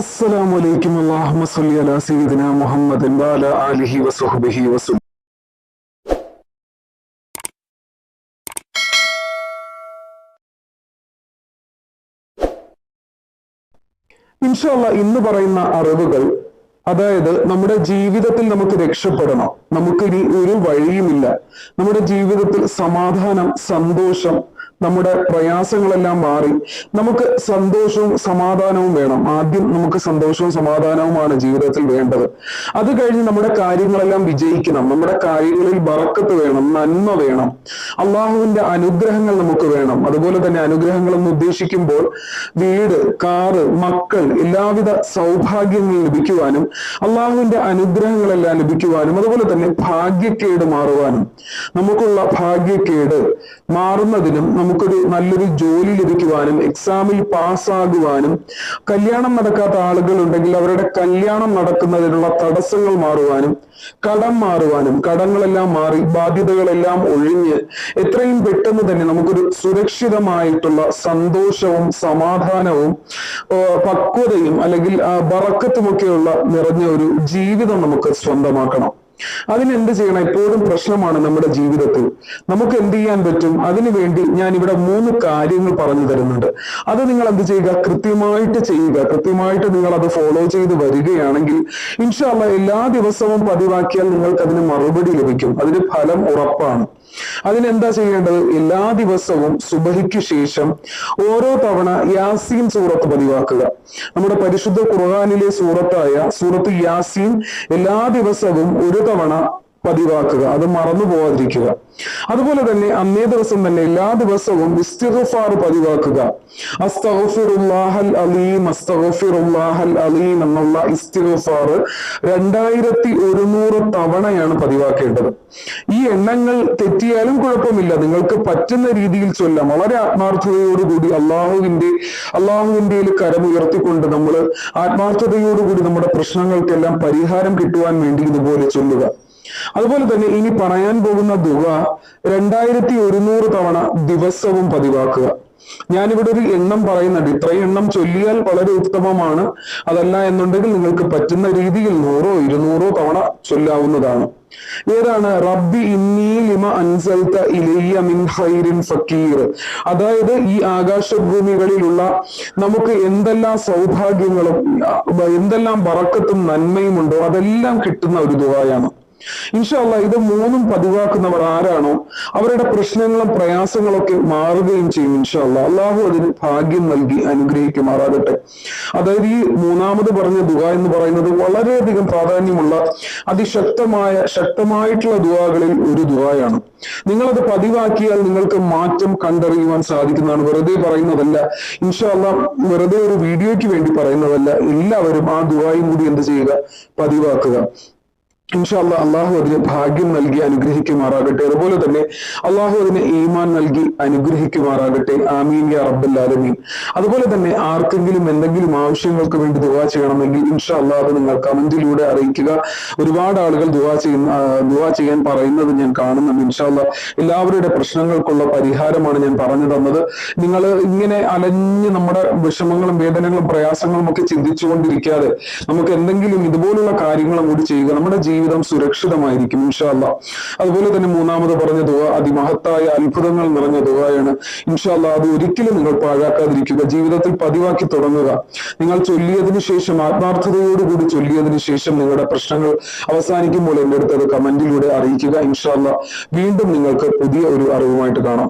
السلام عليكم اللهم صل على سيدنا محمد وعلى آله وصحبه وسلم ഇൻഷല്ല ഇന്ന് പറയുന്ന അറിവുകൾ അതായത് നമ്മുടെ ജീവിതത്തിൽ നമുക്ക് രക്ഷപ്പെടണം നമുക്ക് ഇനി ഒരു വഴിയുമില്ല നമ്മുടെ ജീവിതത്തിൽ സമാധാനം സന്തോഷം നമ്മുടെ പ്രയാസങ്ങളെല്ലാം മാറി നമുക്ക് സന്തോഷവും സമാധാനവും വേണം. ആദ്യം നമുക്ക് സന്തോഷവും സമാധാനവുമാണ് ജീവിതത്തിൽ വേണ്ടത്. അത് കഴിഞ്ഞ് നമ്മുടെ കാര്യങ്ങളെല്ലാം വിജയിക്കണം. നമ്മുടെ കാര്യങ്ങളിൽ ബറക്കത്ത് വേണം നന്മ വേണം. അള്ളാഹുവിന്റെ അനുഗ്രഹങ്ങൾ നമുക്ക് വേണം. അതുപോലെ തന്നെ അനുഗ്രഹങ്ങൾ എന്ന് ഉദ്ദേശിക്കുമ്പോൾ വീട് കാറ് മക്കൾ എല്ലാവിധ സൗഭാഗ്യങ്ങൾ ലഭിക്കുവാനും അള്ളാഹുവിന്റെ അനുഗ്രഹങ്ങളെല്ലാം ലഭിക്കുവാനും അതുപോലെ തന്നെ ഭാഗ്യക്കേട് മാറുവാനും. നമുക്കുള്ള ഭാഗ്യക്കേട് മാറുന്നതിനും നമുക്കൊരു നല്ലൊരു ജോലി ലഭിക്കുവാനും എക്സാമിൽ പാസ്സാകുവാനും കല്യാണം നടക്കാത്ത ആളുകൾ ഉണ്ടെങ്കിൽ അവരുടെ കല്യാണം നടക്കുന്നതിനുള്ള തടസ്സങ്ങൾ മാറുവാനും കടം മാറുവാനും കടങ്ങളെല്ലാം മാറി ബാധ്യതകളെല്ലാം ഒഴിഞ്ഞ് എത്രയും പെട്ടെന്ന് തന്നെ നമുക്കൊരു സുരക്ഷിതമായിട്ടുള്ള സന്തോഷവും സമാധാനവും പക്വതയും അല്ലെങ്കിൽ ബറക്കത്തുമൊക്കെയുള്ള നിറഞ്ഞ ഒരു ജീവിതം നമുക്ക് സ്വന്തമാക്കണം. അതിന് എന്ത് ചെയ്യണം? എപ്പോഴും പ്രശ്നമാണ് നമ്മുടെ ജീവിതത്തിൽ. നമുക്ക് എന്ത് ചെയ്യാൻ പറ്റും? അതിനുവേണ്ടി ഞാൻ ഇവിടെ മൂന്ന് കാര്യങ്ങൾ പറഞ്ഞു തരുന്നുണ്ട്. അത് നിങ്ങൾ എന്ത് ചെയ്യുക? കൃത്യമായിട്ട് ചെയ്യുക. കൃത്യമായിട്ട് നിങ്ങൾ അത് ഫോളോ ചെയ്ത് വരികയാണെങ്കിൽ ഇൻഷാല്ല എല്ലാ ദിവസവും പതിവാക്കിയാൽ നിങ്ങൾക്ക് അതിന് മറുപടി ലഭിക്കും. അതിന് ഫലം ഉറപ്പാണ്. അതിനെന്താ ചെയ്യേണ്ടത്? എല്ലാ ദിവസവും സുബഹിക്ക് ശേഷം ഓരോ തവണ യാസീൻ സൂറത്ത് പതിവാക്കുക. നമ്മുടെ പരിശുദ്ധ ഖുർആാനിലെ സൂറത്തായ സൂറത്ത് യാസീൻ എല്ലാ ദിവസവും ഒരു തവണ പതിവാക്കുക. അത് മറന്നു പോവാതിരിക്കുക. അതുപോലെ തന്നെ അന്നേ ദിവസം തന്നെ എല്ലാ ദിവസവും ഇസ്തിഗ്ഫാർ പതിവാക്കുക. അസ്തഗ്ഫിറുല്ലാഹൽ അലീം അലീം എന്നുള്ള ഇസ്തിഗ്ഫാർ രണ്ടായിരത്തി ഒരുന്നൂറ് തവണയാണ് പതിവാക്കേണ്ടത്. ഈ എണ്ണങ്ങൾ തെറ്റിയാലും കുഴപ്പമില്ല. നിങ്ങൾക്ക് പറ്റുന്ന രീതിയിൽ ചൊല്ലാം. വളരെ ആത്മാർത്ഥതയോടുകൂടി അള്ളാഹുവിന്റെ അള്ളാഹുവിന്റെ കരമുയർത്തിക്കൊണ്ട് നമ്മൾ ആത്മാർത്ഥതയോടുകൂടി നമ്മുടെ പ്രശ്നങ്ങൾക്കെല്ലാം പരിഹാരം കിട്ടുവാൻ വേണ്ടി ഇതുപോലെ ചൊല്ലുക. അതുപോലെ തന്നെ ഇനി പറയാൻ പോകുന്ന ദുവ രണ്ടായിരത്തി ഒരുന്നൂറ് തവണ ദിവസവും പതിവാക്കുക. ഞാനിവിടെ ഒരു എണ്ണം പറയുന്നുണ്ട്. ഇത്രയും എണ്ണം ചൊല്ലിയാൽ വളരെ ഉത്തമമാണ്. അതല്ല എന്നുണ്ടെങ്കിൽ നിങ്ങൾക്ക് പറ്റുന്ന രീതിയിൽ നൂറോ ഇരുന്നൂറോ തവണ ചൊല്ലാവുന്നതാണ്. ഏതാണ്? റബ്ബി ഇന്നി ലിമ അൻസൽത ഇലയ്യ മിൻ ഹൈറിൻ ഫക്കീർ. അതായത് ഈ ആകാശഭൂമികളിലുള്ള നമുക്ക് എന്തെല്ലാം സൗഭാഗ്യങ്ങളും എന്തെല്ലാം വറക്കത്തും നന്മയും ഉണ്ടോ അതെല്ലാം കിട്ടുന്ന ഒരു ദുആയാണ് ഇൻഷാല്ല ഇത് മൂന്നും പതിവാക്കുന്നവർ ആരാണോ അവരുടെ പ്രശ്നങ്ങളും പ്രയാസങ്ങളൊക്കെ മാറുകയും ചെയ്യും ഇൻഷാല്ല അള്ളാഹു അതിന് ഭാഗ്യം നൽകി അനുഗ്രഹിക്കുമാറാകട്ടെ. അതായത് ഈ മൂന്നാമത് പറഞ്ഞ ദുഃഖ എന്ന് പറയുന്നത് വളരെയധികം പ്രാധാന്യമുള്ള അതിശക്തമായ ശക്തമായിട്ടുള്ള ദുവാകളിൽ ഒരു ദുവായാണ് നിങ്ങളത് പതിവാക്കിയാൽ നിങ്ങൾക്ക് മാറ്റം കണ്ടറിയുവാൻ സാധിക്കുന്നതാണ്. വെറുതെ പറയുന്നതല്ല. ഇൻഷാല്ല വെറുതെ ഒരു വീഡിയോയ്ക്ക് വേണ്ടി പറയുന്നതല്ല. എല്ലാവരും ആ ദുവായും കൂടി എന്ത് ചെയ്യുക? പതിവാക്കുക. ഇൻഷാല്ല അള്ളാഹു അതിന് ഭാഗ്യം നൽകി അനുഗ്രഹിക്കുമാറാകട്ടെ. അതുപോലെ തന്നെ അള്ളാഹു അതിന് ഈമാൻ നൽകി അനുഗ്രഹിക്കുമാറാകട്ടെ. ആമീൻ യാ റബ്ബൽ ആലമീൻ. അതുപോലെ തന്നെ ആർക്കെങ്കിലും എന്തെങ്കിലും ആവശ്യങ്ങൾക്ക് വേണ്ടി ദുവാ ചെയ്യണമെങ്കിൽ ഇൻഷാ അള്ളാഹ് അത് നിങ്ങൾ കമന്റിലൂടെ അറിയിക്കുക. ഒരുപാട് ആളുകൾ ദുവാ ചെയ്യുന്ന ദുവാ ചെയ്യാൻ പറയുന്നത് ഞാൻ കാണുന്നുണ്ട് ഇൻഷാല്ല എല്ലാവരുടെ പ്രശ്നങ്ങൾക്കുള്ള പരിഹാരമാണ് ഞാൻ പറഞ്ഞു തന്നത്. നിങ്ങൾ ഇങ്ങനെ അലഞ്ഞ് നമ്മുടെ വിഷമങ്ങളും വേദനകളും പ്രയാസങ്ങളും ഒക്കെ ചിന്തിച്ചുകൊണ്ടിരിക്കാതെ നമുക്ക് എന്തെങ്കിലും ഇതുപോലുള്ള കാര്യങ്ങളും കൂടി ചെയ്യുക. നമ്മുടെ ജീവിതം സുരക്ഷിതമായിരിക്കും ഇൻഷാല്ല അതുപോലെ തന്നെ മൂന്നാമത് പറഞ്ഞ ദുവ അതിമഹത്തായ അത്ഭുതങ്ങൾ നിറഞ്ഞ ദുവയാണ് ഇൻഷാല്ല അത് ഒരിക്കലും നിങ്ങൾ പാഴാക്കാതിരിക്കുക ജീവിതത്തിൽ പതിവാക്കി തുടങ്ങുക. നിങ്ങൾ ചൊല്ലിയതിനു ശേഷം ആത്മാർത്ഥതയോടുകൂടി ചൊല്ലിയതിനു ശേഷം നിങ്ങളുടെ പ്രശ്നങ്ങൾ അവസാനിക്കുമ്പോൾ എന്റെ അടുത്ത് അത് കമന്റിലൂടെ അറിയിക്കുക ഇൻഷാല്ല വീണ്ടും നിങ്ങൾക്ക് പുതിയ ഒരു അറിവുമായിട്ട് കാണാം.